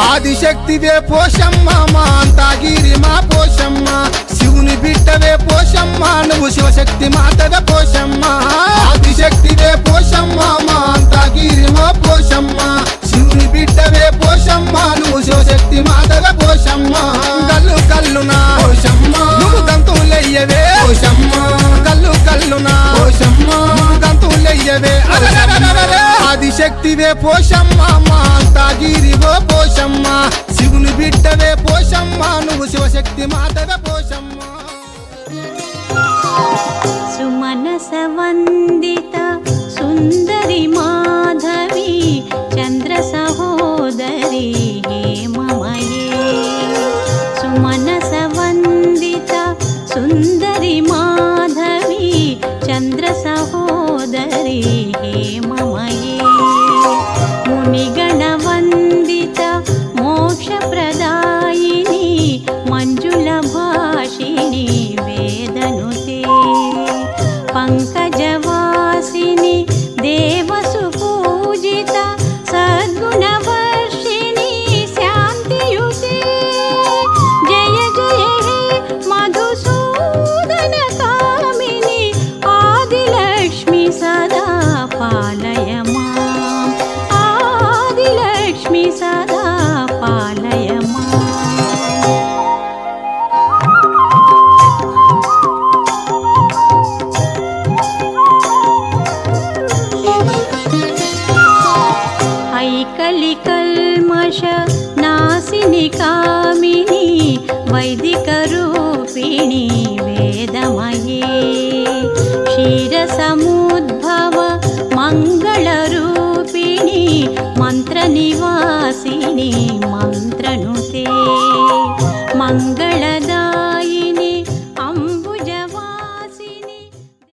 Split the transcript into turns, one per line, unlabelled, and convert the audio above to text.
ఆదిశక్తివే పోషమ్మ మా అంతాగిరి మా పోషమ్మ. శివుని బిడ్డవే పోషమ్మ నువ్వు శివశక్తి మాతవే పోషమ్మ. ఆదిశక్తి శక్తివే పోషమ్మ మా అంతాగిరి పోషమ్మ. శివుని బిడ్డవే పోషమ్మ నువ్వు శివశక్తి మాతవే పోషమ్మ.
సుమనస వందిత pangkajaman కల్మష నాశిని కామిని వైదిక రూపిణి వేదమయే. క్షీర సముద్భవ మంగళ రూపిణి మంత్ర నివాసిని మంత్రనుతే. మంగళ